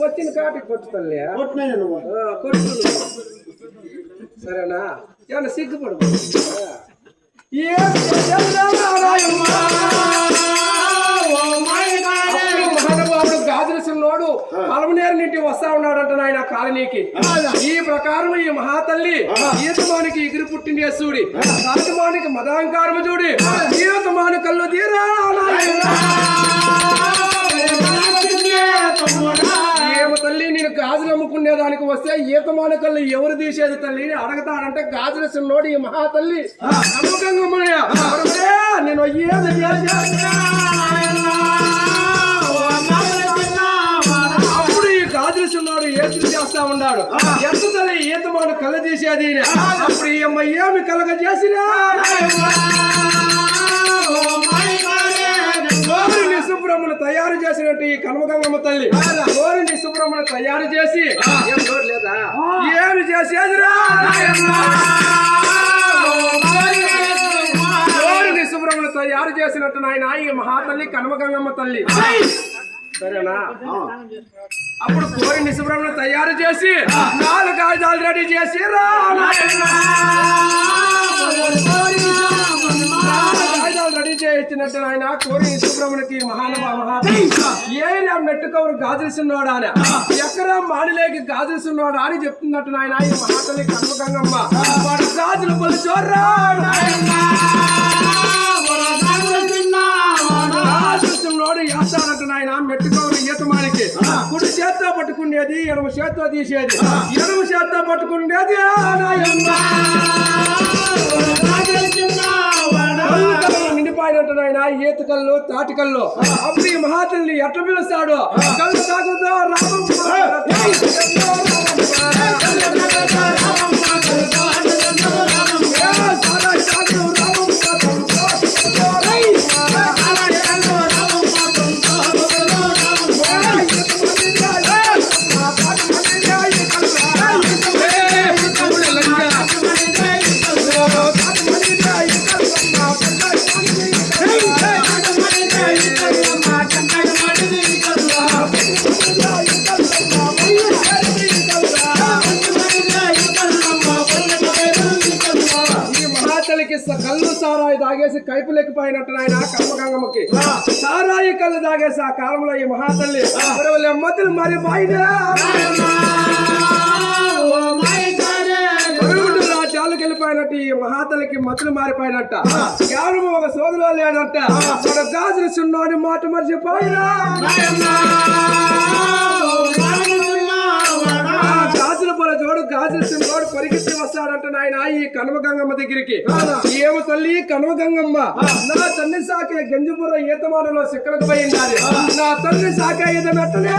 వచ్చిన కాటికి పట్టుతలే కొట్టు సరేనా ఏమన్నా సిగ్గుపడు ఏ గాజులసినోడు అలమనేరు నుండి వస్తా ఉన్నాడంట నాయన కాలనీకి ఈ ప్రకారం ఈ మహాతల్లి ఈతమానికి ఎగిరి పుట్టింది సూడి రాజమానికి మదాంకారము చూడి ఈతమాని కళ్ళు తీరా తల్లి నేను గాజులు అమ్ముకునే దానికి వస్తే ఈతమాన కళ్ళు ఎవరు తీసేది తల్లి? అడగతాడంటే గాజుల సిన్నోడు ఈ మహాతల్లి నమ్మకంగా నేను చేశాను? అప్పుడు ఈ గాజులున్నాడు ఏతులు చేస్తా ఉన్నాడు. ఎంత తల్లి ఈతమాను కళ్ళ తీసేది అని. అప్పుడు ఈ అమ్మ ఏమి కలగ చేసినా చేసినట్టు ఈ కనమగంగమ్మ తల్లి గోరి నిశుభ్రమును తయారు చేసి ఏమి చేసేదిరా? గోరి నిశుభ్రమును తయారు చేసినట్టు నాయన ఈ మహాతల్లి కనమగంగమ్మ తల్లి. సరేనా? అప్పుడు కోరి నిశుభ్రమును తయారు చేసి నాలుగు ఆయుధాలు రెడీ చేసి రా ఇచ్చినట్టు రెడీ చేయించినట్టు ఆయన కోరి సుబ్రహ్మణ్యకి మహానుభావ ఏరియా మెట్టుకవరు గాజులుస్తున్నాడు ఆయన ఎకరా మాడిలేకి గాజులుస్తున్నాడు అని చెప్తున్నట్టు నాయన ఈ మహాతల్లి కర్మగంగమ్మ. వాడు గాజులు పలు చోర్రా గాజులుస్తున్నాడు వేస్తాడంట నాయన మెట్టుకవరు ఈతమానికి. కుడి చేత్తో పట్టుకునేది ఎడమ చేత్తో తీసేది. ఎడమ చేత్తో పట్టుకునేది ఆ నాయమ్మ కళ్ళు నాయన ఈత కళ్ళు తాటి కళ్ళు అప్పుడు ఈ మహాతల్ని ఎట్లా పిలుస్తాడు? కళ్ళు తాగుతో ఈ కళ్ళు సారాయి తాగేసి కైపు లెక్కిపోయినట్టు నాయన కర్మగంగమ్మకి. సారాయి కళ్ళు తాగేసి ఆ కాలంలో ఈ మహాతల్లి మరి బాయిదే వెళ్ళిపోయినట్టు మహాతలకి మతులు మారిపోయినట్ట. కేవలం ఒక సోదరులో లేడంట. మన గాజులు సున్నాని మాట మర్చిపోయినా. ఆ గాజుల పొల జోడు గాజుల పరిగెత్తి వస్తాడంట నాయన ఈ కనవ గంగమ్మ దగ్గరికి. ఏమ తల్లి కనవ గంగమ్మ నా తల్లి సాకే గంజిపుర ఈతమానలో సిక్కలకు ఉండాలి. నా తల్లి సాకే ఈత మెట్టలే.